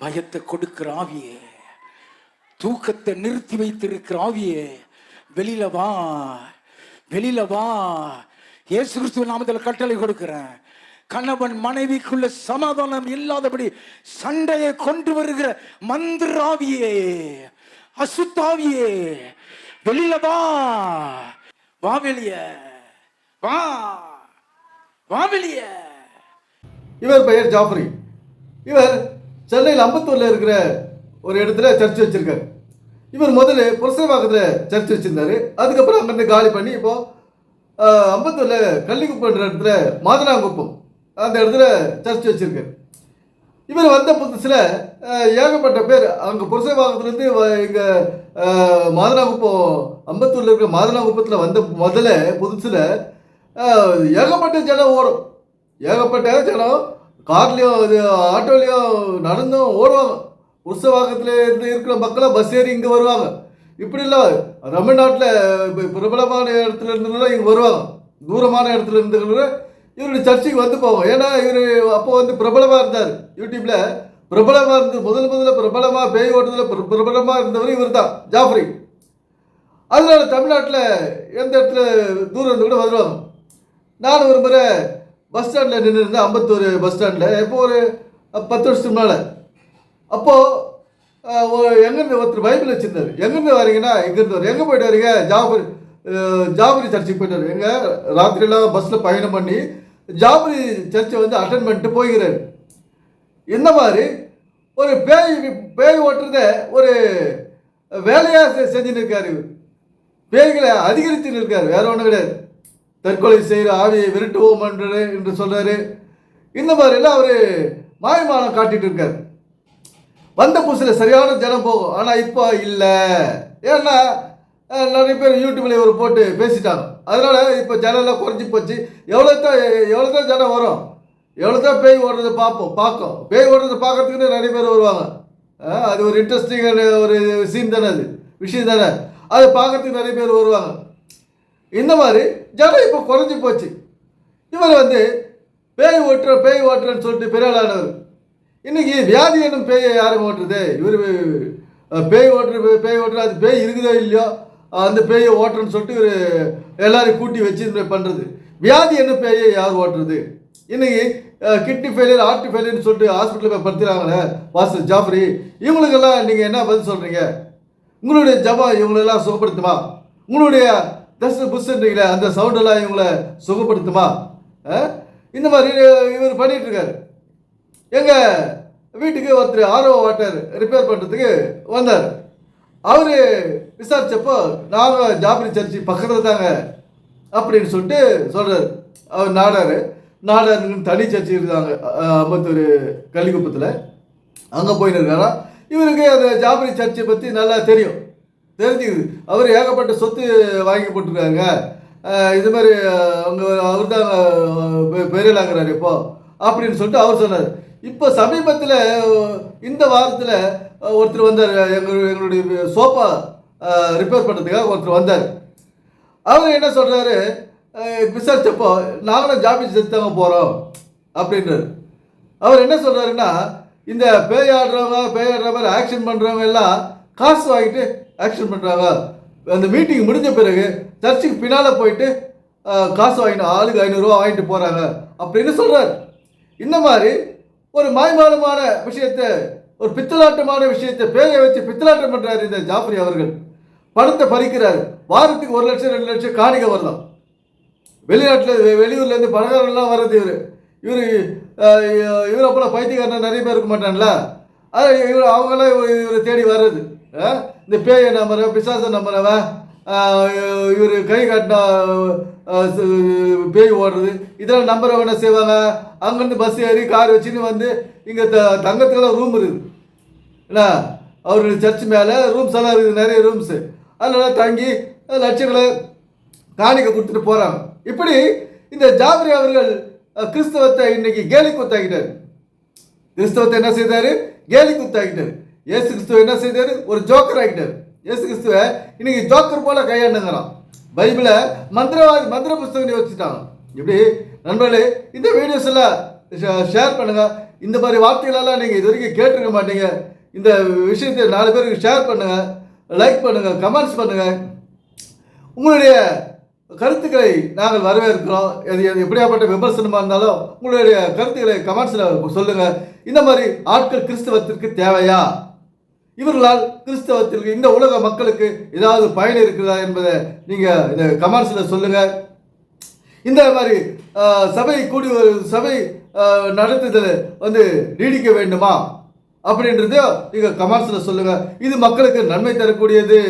பயத்தை கொடுக்கிற ஆவியே. தூக்கத்தை நிறுத்தி வைத்திருக்கிற ஆவியே. வெளியில வா. வெளியில வா. இயேசு கிறிஸ்துவ நாமத்தில் கட்டளை கொடுக்கிறேன். கணவன் மனைவிக்குள்ள சமாதானம் இல்லாதபடி சண்டையை கொண்டு வருகிற மந்திராவியே அசுத்தாவியே வெளியில வா. வா வெளிய. வா. வா வெளிய. இவர் பெயர் ஜாஃப்ரி. இவர் சென்னையில் அம்பத்தூரில் இருக்கிற ஒரு இடத்துல சர்ச் வச்சுருக்காரு. இவர் முதல்ல புரசைவாக்கத்தில் சர்ச் வச்சுருந்தாரு. அதுக்கப்புறம் அங்கேருந்து காலி பண்ணி இப்போது அம்பத்தூரில் கள்ளிக்குப்பன்ற இடத்துல மாதனாங்குப்பம் அந்த இடத்துல சர்ச் வச்சிருக்காரு. இவர் வந்த புதுசில் ஏகப்பட்ட பேர் அங்கே புரசைவாக்கத்துலேருந்து இங்கே மாதனாகுப்பம் அம்பத்தூரில் இருக்கிற மாதனாகுப்பத்தில் வந்த முதல்ல புதுசில் ஏகப்பட்ட ஜனம் ஓடும். ஏகப்பட்ட ஜனம் கார்லேயோ இது ஆட்டோலேயோ நடந்தும் ஓடுவாங்க. உற்சவாகத்தில் இருந்து இருக்கிற மக்களாக பஸ் ஏறி இங்கே வருவாங்க. இப்படி இல்லை தமிழ்நாட்டில் பிரபலமான இடத்துல இருந்தவங்க இங்கே வருவாங்க. தூரமான இடத்துல இருந்துக்கிற இவருடைய சர்ச்சைக்கு வந்து போவோம் ஏன்னா இவர் அப்போ வந்து பிரபலமாக இருந்தார். யூடியூப்பில் பிரபலமாக இருந்து முதல் முதல்ல பிரபலமாக பேய் ஓட்டத்தில் பிரபலமாக இருந்தவர் இவர் தான் ஜாஃப்ரி. அதனால் தமிழ்நாட்டில் எந்த இடத்துல தூரம் இருந்து கூட வருவாங்க. நான் ஒரு முறை பஸ் ஸ்டாண்டில் நின்று இருந்தேன் அம்பத்தூர் பஸ் ஸ்டாண்டில். எப்போ ஒரு பத்து வருஷத்துக்கு முன்னால். அப்போது எங்கேருந்து ஒருத்தர் பைபிள் வச்சுருந்தார். எங்கேருந்து வரீங்கன்னா எங்கேருந்து வர. எங்கே போயிட்டு வரீங்க? ஜாபரி ஜாபுரி ஜாபரி சர்ச்சுக்கு போயிட்டு எங்கே ராத்திரியெல்லாம் பஸ்ஸில் பயணம் பண்ணி ஜாபரி சர்ச்சை வந்து அட்டன் பண்ணிட்டு போகிறார். இந்த மாதிரி ஒரு பேய் பேய் ஓட்டுறத ஒரு வேலையாக செஞ்சுன்னு இருக்காரு. இவர் பேய்களை அதிகரிச்சுன்னு இருக்காரு. வேற ஒன்றும் கிடையாது. தற்கொலை செய்கிற ஆவியை விரட்டுவோம் என்று என்று சொல்றாரு. இந்த மாதிரிலாம் அவர் மாயமானம் காட்டிட்டு இருக்கார். வந்த புதுசில் சரியான ஜனம் போகும் ஆனால் இப்போ இல்லை. ஏன்னா நிறைய பேர் யூடியூப்ல ஒரு போட்டு பேசிட்டாங்க. அதனால இப்போ ஜனம்லாம் குறைஞ்சி போச்சு. எவ்வளோ தான் எவ்வளோ தான் ஜனம் வரும்? எவ்வளோ தான் பேய் ஓடுறதை பார்ப்போம் பார்க்கும். பேய் ஓடுறதை பார்க்கறதுக்குன்னு நிறைய பேர் வருவாங்க. அது ஒரு இன்ட்ரெஸ்டிங்கான ஒரு சீன் தானே அது. விஷயம் தானே. அதை பார்க்கறதுக்கு நிறைய பேர் வருவாங்க. இந்த மாதிரி ஜனம் இப்போ குறைஞ்சி போச்சு. இவர் வந்து பேய் ஓட்டுற பேய் ஓட்டுறன்னு சொல்லிட்டு பெரிய ஆளானவர் இன்னைக்கு வியாதி என்னும் பேயை யாரும் ஓட்டுறது? இவர் பேய் ஓட்டுற பே- பேய் ஓட்டுற அது பேய் இருக்குதோ இல்லையோ அந்த பேயை ஓட்டுறன்னு சொல்லிட்டு இவர் எல்லாரையும் கூட்டி வச்சு இது பண்ணுறது வியாதி என்ன பேயை யார் ஓட்டுறது? இன்னைக்கு கிட்னி ஃபெயிலியர் ஹார்ட் ஃபெயிலியர்னு சொல்லிட்டு ஹாஸ்பிட்டலில் போய் படுத்துறாங்களே வாசல் ஜாஃப்ரி. இவங்களுக்கெல்லாம் நீங்கள் என்ன பதில் சொல்கிறீங்க உங்களுடைய ஜபம் இவங்களெல்லாம் சுகப்படுத்துமா? உங்களுடைய தசு புஷ்ன்றீங்களே அந்த சவுண்டெல்லாம் இவங்களை சுகப்படுத்துமா? இந்த மாதிரி இவர் பண்ணிட்டு எங்கள் வீட்டுக்கு ஒருத்தர் ஆர்ஓ வாட்டர் ரிப்பேர் பண்ணுறதுக்கு வந்தார். அவர் விசாரித்தப்போ நாங்கள் ஜாபரி சர்ச்சி பக்கத்தில் தாங்க அப்படின்னு சொல்லிட்டு சொல்கிறார் அவர் நாடார். நாடாருன்னு தனி சர்ச்சி இருக்காங்க அம்பத்தூர் கள்ளிக்குப்பத்தில். அங்கே போயின்னு இருக்காரா இவருக்கு அந்த ஜாபரி சர்ச்சை பற்றி நல்லா தெரியும். தெரிஞ்சுக்குது. அவர் ஏகப்பட்ட சொத்து வாங்கி போட்டிருக்காங்க. இது மாதிரி அவங்க அவர் தான் பெரியலாங்கிறாரு இப்போ அப்படின்னு சொல்லிட்டு அவர் சொன்னார் இப்போ சமீபத்தில் இந்த வாரத்தில் ஒருத்தர் வந்தார். எங்கள் எங்களுடைய சோஃபா ரிப்பேர் பண்ணுறதுக்காக ஒருத்தர் வந்தார். அவர் என்ன சொல்கிறாரு விசாரித்தப்போ நாங்களும் ஜாபி செத்தாங்க போகிறோம் அப்படின்றார். அவர் என்ன சொல்கிறாருன்னா இந்த பேய் ஆடுறவங்க பேய் ஆடுற மாதிரி ஆக்ஷன் பண்ணுறவங்க எல்லாம் காசு வாங்கிட்டு ஆக்ஷன் பண்ணுறாங்க அந்த மீட்டிங் முடிஞ்ச பிறகு சர்ச்சுக்கு பின்னால் போயிட்டு காசு வாங்கிட்டு ஆளுக்கு ஐநூறுரூவா வாங்கிட்டு போகிறாங்க அப்படின்னு சொல்கிறார் இந்த மாதிரி ஒரு மாய்மாலமான விஷயத்தை ஒரு பித்தலாட்டமான விஷயத்தை பேய வச்சு பித்தலாட்டம் பண்ணுறாரு இந்த ஜாஃபரி அவர்கள். பணத்தை பறிக்கிறார். வாரத்துக்கு ஒரு லட்சம் ரெண்டு லட்சம் காணிக்க வரலாம். வெளிநாட்டில் வெளியூர்லேருந்து பணக்காரங்களாம் வர்றது இவர். இவர் இவர் அப்போலாம் பைத்தியக்காரன் நிறைய பேர் இருக்க மாட்டான்ல. அது இவர் அவங்களாம் இவர் இவரை தேடி வர்றது. இந்த பேயை நம்புற பிசாச நம்புறவன் இவர் கை காட்டினா பேய் ஓடுறது இதெல்லாம் நம்புறவங்க என்ன செய்வாங்க? அங்கேருந்து பஸ் ஏறி கார் வச்சுன்னு வந்து இங்கே த தங்கத்துக்கெல்லாம் ரூம் இருக்குது. என்ன? அவருடைய சர்ச் மேலே ரூம்ஸ் எல்லாம் இருக்குது நிறைய ரூம்ஸு அதனால தங்கி லட்சங்களை காணிக்க கொடுத்துட்டு போகிறாங்க இப்படி இந்த ஜாபரி அவர்கள் கிறிஸ்தவத்தை இன்னைக்கு கேலி குத்தாக்கிட்டார் கிறிஸ்தவத்தை என்ன செய்தாரு? கேலி குத்தாக்கிட்டார் ஏசு கிறிஸ்துவ என்ன செய்தார்? ஒரு ஜோக்கர் ஆகிட்டார். ஏசு கிறிஸ்துவ இன்னைக்கு ஜோக்கர் போல கையாண்டுங்கிறான் பைபிளை மந்திரவாதி மந்திர புஸ்தகம் வச்சுட்டாங்க இப்படி நண்பர்களே இந்த வீடியோஸ் எல்லாம் ஷேர் பண்ணுங்க. இந்த மாதிரி வார்த்தைகளெல்லாம் நீங்கள் இது வரைக்கும் கேட்டிருக்க மாட்டீங்க. இந்த விஷயத்தை நாலு பேருக்கு ஷேர் பண்ணுங்க. லைக் பண்ணுங்க கமெண்ட்ஸ் பண்ணுங்க. உங்களுடைய கருத்துக்களை நாங்கள் வரவேற்கிறோம். எது எது எப்படியாப்பட்ட விமர்சனமாக இருந்தாலும் உங்களுடைய கருத்துக்களை கமெண்ட்ஸில் சொல்லுங்கள் இந்த மாதிரி ஆட்கள் கிறிஸ்தவத்திற்கு தேவையா? இவர்களால் கிறிஸ்தவத்திற்கு இந்த உலக மக்களுக்கு ஏதாவது பயன் இருக்கிறதா என்பதை நீங்கள் இந்த கமெண்ட்ஸில் சொல்லுங்கள் இந்த மாதிரி சபை கூடி ஒரு சபை நடத்துதல் வந்து நீடிக்க வேண்டுமா? அப்படின்றதையும் நீங்கள் கமெண்ட்ஸில் சொல்லுங்கள் இது மக்களுக்கு நன்மை தரக்கூடியது.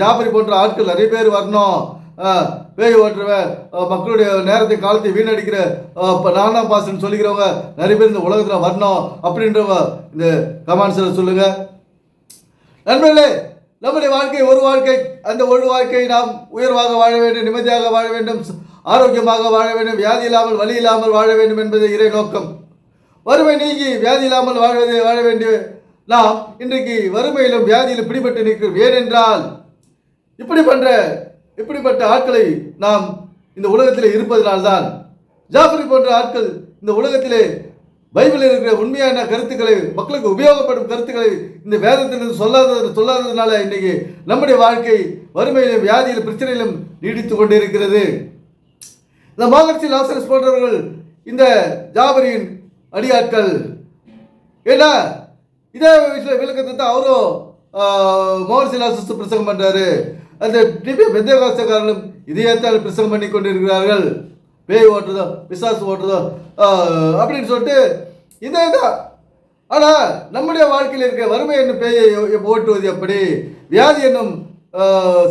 ஜாபரி போன்ற ஆட்கள் நிறைய பேர் வரணும். ஆஹ், பேய் ஓட்டுறவன் மக்களுடைய நேரத்தை காலத்தை வீணடிக்கிற ஆஹ், இப்ப பாசன்னு சொல்லிக்கிறவங்க நிறைய பேர் இந்த உலகத்தில் வரணும் அப்படின்றவங்க இந்த கமான்ஸில் சொல்லுங்கள் நண்பர்களே நம்முடைய வாழ்க்கை ஒரு வாழ்க்கை அந்த ஒரு வாழ்க்கையை நாம் உயர்வாக வாழ வேண்டும் நிம்மதியாக வாழ வேண்டும் ஆரோக்கியமாக வாழ வேண்டும் வியாதி இல்லாமல் வலி இல்லாமல் வாழ வேண்டும் என்பது இறை நோக்கம். வறுமை நீங்கி வியாதி இல்லாமல் வாழ்வதை வாழ வேண்டிய நாம் இன்றைக்கு வறுமையிலும் வியாதியிலும் பிடிபட்டு நிற்கிறோம். ஏனென்றால் இப்படி பண்ற இப்படிப்பட்ட ஆட்களை நாம் இந்த உலகத்தில் இருப்பதனால்தான்? ஜாஃபரி போன்ற ஆட்கள் இந்த உலகத்திலே பைபிளில் இருக்கிற உண்மையான கருத்துக்களை மக்களுக்கு உபயோகப்படும் கருத்துக்களை இந்த வேதத்திலிருந்து சொல்லாதது சொல்லாததுனால இன்னைக்கு நம்முடைய வாழ்க்கை வறுமையிலும் வியாதியிலும் பிரச்சனையிலும் நீடித்து கொண்டு இருக்கிறது இந்த மாகர்ச்சி லாசரஸ் போன்றவர்கள் இந்த ஜாபரியின் அடியாட்கள். ஏன்னா இதே விஷய விளக்கத்தை தான் அவரும் மோகர்சி லாசஸ் பிரசங்கம் பண்ணுறாரு அந்த டிபி பெந்தகாசக்காரர்களும் இதயத்தால் பிரசங்கம் பண்ணி கொண்டிருக்கிறார்கள் பேய் ஓட்டுறதோ பிசாசு ஓட்டுறதோ அப்படின்னு சொல்லிட்டு இதே தான். ஆனால் நம்முடைய வாழ்க்கையில் இருக்க வறுமை என்னும் பேயை ஓட்டுவது எப்படி? வியாதி என்னும்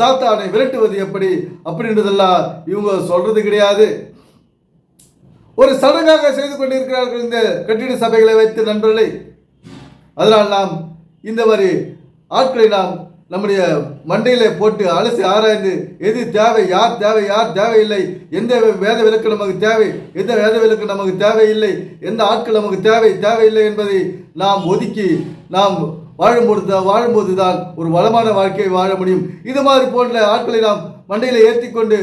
சாத்தானை விரட்டுவது எப்படி? அப்படின்றதெல்லாம் இவங்க சொல்றது கிடையாது. ஒரு சடங்காக செய்து கொண்டிருக்கிறார்கள் இந்த கட்டிட சபைகளை வைத்து நண்பர்களை. அதனால் நாம் இந்த மாதிரி ஆட்களை நாம் நம்முடைய மண்டையில் போட்டு அலசி ஆராய்ந்து எது தேவை யார் தேவை யார் தேவையில்லை எந்த வேத விலக்கு நமக்கு தேவை எந்த வேத விலக்கு நமக்கு தேவையில்லை எந்த ஆட்கள் நமக்கு தேவை தேவையில்லை என்பதை நாம் ஒதுக்கி நாம் வாழும்போது வாழும்போது தான் ஒரு வளமான வாழ்க்கையை வாழ முடியும். இது மாதிரி போன்ற ஆட்களை நாம் மண்டையில் ஏற்றி கொண்டு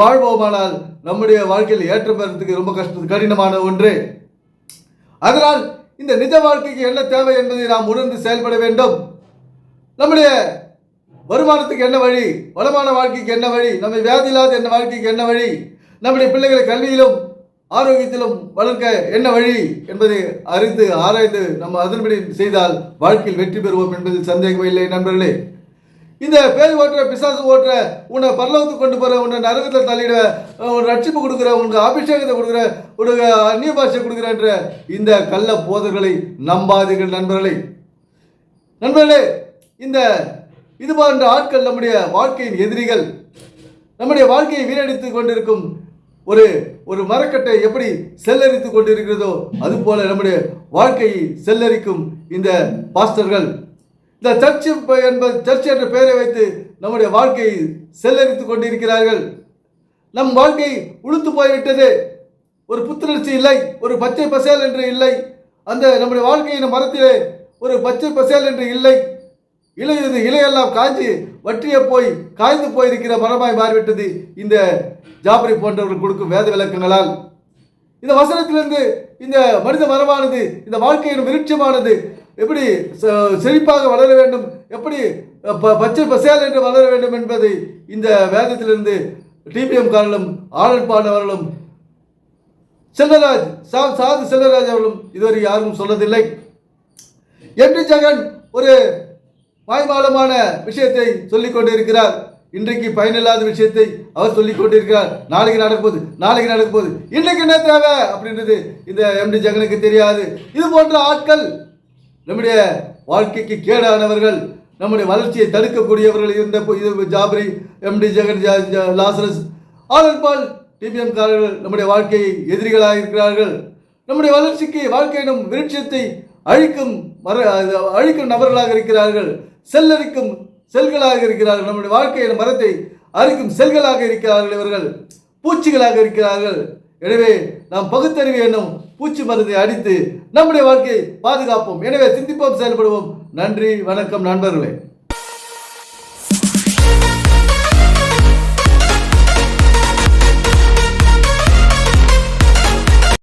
வாழ்வோமானால் நம்முடைய வாழ்க்கையில் ஏற்றம் பெறத்துக்கு ரொம்ப கஷ்ட கடினமான ஒன்று. அதனால் இந்த நிஜ வாழ்க்கைக்கு என்ன தேவை என்பதை நாம் உணர்ந்து செயல்பட வேண்டும். நம்முடைய வருமானத்துக்கு என்ன வழி? வளமான வாழ்க்கைக்கு என்ன வழி? நம்ம வியாதி இல்லாத என்ன வாழ்க்கைக்கு என்ன வழி? நம்முடைய பிள்ளைகளை கல்வியிலும் ஆரோக்கியத்திலும் வளர்க்க என்ன வழி? என்பதை அறிந்து ஆராய்ந்து நம்ம அதன்படி செய்தால் வாழ்க்கையில் வெற்றி பெறுவோம் என்பதில் சந்தேகம் இல்லை நண்பர்களே. இந்த பேய் ஓட்டுற பிசாசு ஓட்டுற உன்னை பரலோகத்துக்கு கொண்டு போற உன்னை நரகத்தில் தள்ளிட உன் ரட்சிப்பு கொடுக்குற உனக்கு அபிஷேகத்தை கொடுக்குற உனக்கு அந்நிய பாஷை கொடுக்குறன்ற இந்த கள்ள போதர்களை நம்பாதீர்கள் நண்பர்களே. நண்பர்களே இந்த இது போன்ற ஆட்கள் நம்முடைய வாழ்க்கையின் எதிரிகள் நம்முடைய வாழ்க்கையை வீணடித்துக் கொண்டிருக்கும் ஒரு ஒரு மரக்கட்டை எப்படி செல்லரித்து கொண்டிருக்கிறதோ அதுபோல நம்முடைய வாழ்க்கையை செல்லரிக்கும் இந்த பாஸ்டர்கள். இந்த சர்ச் என்பது சர்ச் என்ற பெயரை வைத்து நம்முடைய வாழ்க்கையை செல்லரித்து கொண்டிருக்கிறார்கள். நம் வாழ்க்கை உளுத்து போய்விட்டது. ஒரு புத்துணர்ச்சி இல்லை ஒரு பச்சை பசேல் என்று இல்லை. அந்த நம்முடைய வாழ்க்கையின் மரத்திலே ஒரு பச்சை பசேல் என்று இல்லை. இலையுது இலையெல்லாம் காய்ச்சி வற்றிய போய் காய்ந்து போயிருக்கிற மரமாய் மாறிவிட்டது இந்த ஜாபரி போன்றவர்கள் கொடுக்கும் வேத விளக்கங்களால். இந்த வசனத்திலிருந்து இந்த மனித மரமானது இந்த வாழ்க்கையின் விருட்சமானது எப்படி செழிப்பாக வளர வேண்டும் எப்படி ப- பச்சை பசேல் என்று வளர வேண்டும் என்பதை இந்த வேதத்திலிருந்து டிபிஎம் காரர்களும் ஆளன் பாண்டவர்களும் செல்வராஜ் சா சாது செல்வராஜ் அவர்களும் இதுவரை யாரும் சொன்னதில்லை என்று ஜெகன் ஒரு மாய்மாலமான விஷயத்தை சொல்லிக் கொண்டிருக்கிறார். இன்றைக்கு பயனில்லாத விஷயத்தை அவர் சொல்லிக் கொண்டிருக்கிறார். நாளைக்கு நடக்க போகுது நாளைக்கு நடக்க போகுது இன்றைக்கு என்ன தேவை அப்படின்றது இந்த எம்டி ஜெகனுக்கு தெரியாது. இது போன்ற ஆட்கள் நம்முடைய வாழ்க்கைக்கு கேடானவர்கள் நம்முடைய வளர்ச்சியை தடுக்கக்கூடியவர்கள் இருந்த போ- இது ஜாபரி எம்டி ஜெகன் ஜா- ஜா- லாசரஸ் ஆலன் பால் டிபிஎம் காரர்கள் நம்முடைய வாழ்க்கையை எதிரிகளாக இருக்கிறார்கள். நம்முடைய வளர்ச்சிக்கு வாழ்க்கையிடம் விருட்சத்தை அழிக்கும் மர அழிக்கும் நபர்களாக இருக்கிறார்கள். செல்லரிக்கும் செல்களாக இருக்கிறார்கள். நம்முடைய வாழ்க்கையின் மரத்தை அரிக்கும் செல்களாக இருக்கிறார்கள் இவர்கள். பூச்சிகளாக இருக்கிறார்கள். எனவே நாம் பகுத்தறிவு என்னும் பூச்சி மருந்தை அடித்து நம்முடைய வாழ்க்கையை பாதுகாப்போம். எனவே சிந்திப்போம் செயல்படுவோம். நன்றி வணக்கம் நண்பர்களே.